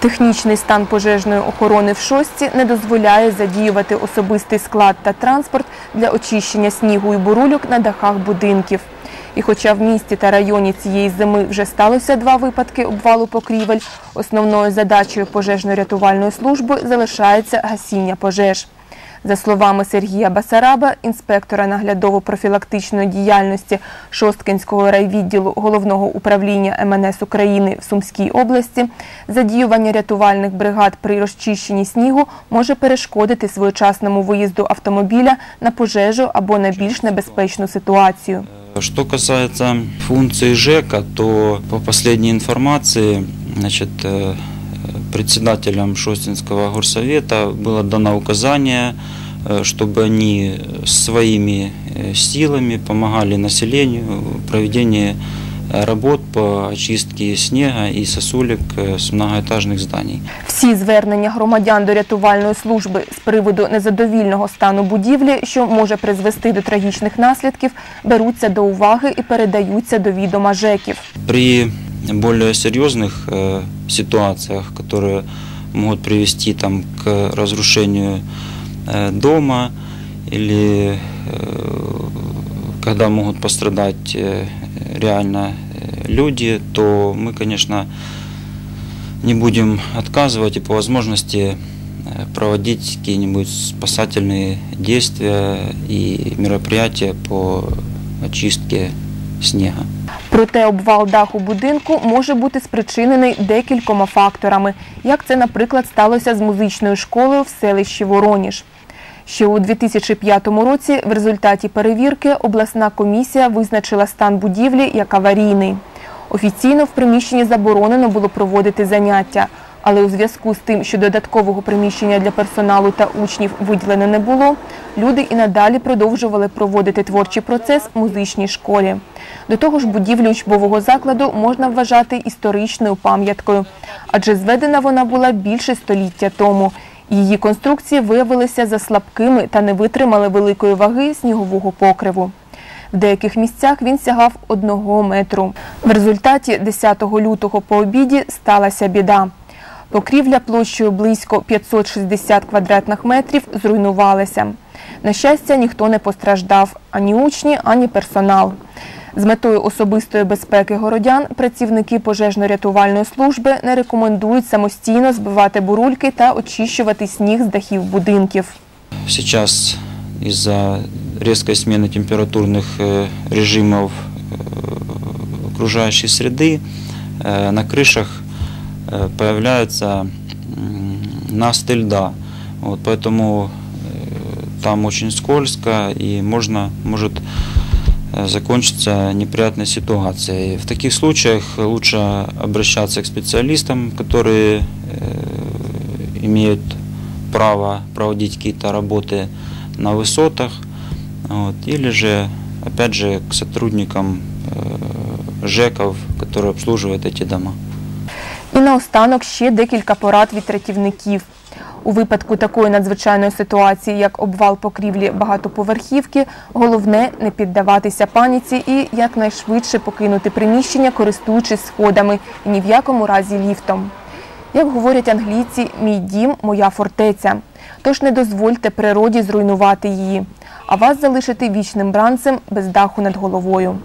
Технічний стан пожежної охорони в шостці не дозволяє задіювати особистий склад та транспорт для очищення снігу і бурульок на дахах будинків. І хоча в місті та районі цієї зими вже сталося два випадки обвалу покрівель, основною задачею пожежно-рятувальної служби залишається гасіння пожеж. За словами Сергія Басараба, інспектора наглядово-профілактичної діяльності Шосткинського райвідділу Головного управління МНС України в Сумській області, задіювання рятувальних бригад при розчищенні снігу може перешкодити своєчасному виїзду автомобіля на пожежу або на більш небезпечну ситуацію. Что касается функции ЖЭКа, то по последней информации значит, э, председателям Шостинского горсовета было дано указание, э, чтобы они своими э, силами помогали населению в проведении э, работ по очистке снега и сосулек э, с многоэтажных зданий. Всі звернення громадян до рятувальної служби з приводу незадовільного стану будівлі, що може призвести до трагічних наслідків, беруться до уваги і передаються до відома ЖЕКів. При более серьезных э, ситуациях, которые могут привести там, к разрушению э, дома или э, когда могут пострадать э, реально э, люди, то мы, конечно, не будем отказывать и по возможности э, проводить какие-нибудь спасательные действия и мероприятия по очистке снега. Проте обвал даху будинку може бути спричинений декількома факторами, як це, наприклад, сталося з музичною школою в селищі Вороніж. Ще у 2005 році в результаті перевірки обласна комісія визначила стан будівлі як аварійний. Офіційно в приміщенні заборонено було проводити заняття, але у зв'язку з тим, що додаткового приміщення для персоналу та учнів виділено не було, люди і надалі продовжували проводити творчий процес в музичній школі. До того ж, будівлю учбового закладу можна вважати історичною пам'яткою, адже зведена вона була більше століття тому. Її конструкції виявилися заслабкими та не витримали великої ваги снігового покриву. В деяких місцях він сягав одного метру. В результаті 10 лютого по обіді сталася біда. Покрівля площею близько 560 квадратних метрів зруйнувалася. На щастя, ніхто не постраждав ані учні, ані персонал. З метою особистої безпеки городян працівники пожежно-рятувальної служби не рекомендують самостійно збивати бурульки та очищувати сніг з дахів будинків. Сейчас из-за резкой смены температурных э, режимов э, окружающей среды э, на крышах э, появляются м, насты льда. Вот, поэтому э, там очень скользко и можно, может э, закончиться неприятной ситуацией. В таких случаях лучше обращаться к специалистам, которые имеют право проводить какие-то работы на высотах, вот, или же, опять же, к сотрудникам ЖЭКов, которые обслуживают эти дома. І наостанок ще декілька порад від рятівників. У випадку такої надзвичайної ситуації, як обвал покрівлі багатоповерхівки, головне не піддаватися паніці і якнайшвидше покинути приміщення, користуючись сходами і ні в якому разі ліфтом. Як говорять англійці, мій дім моя фортеця. Тож не дозвольте природі зруйнувати її, а вас залишити вічним бранцем без даху над головою.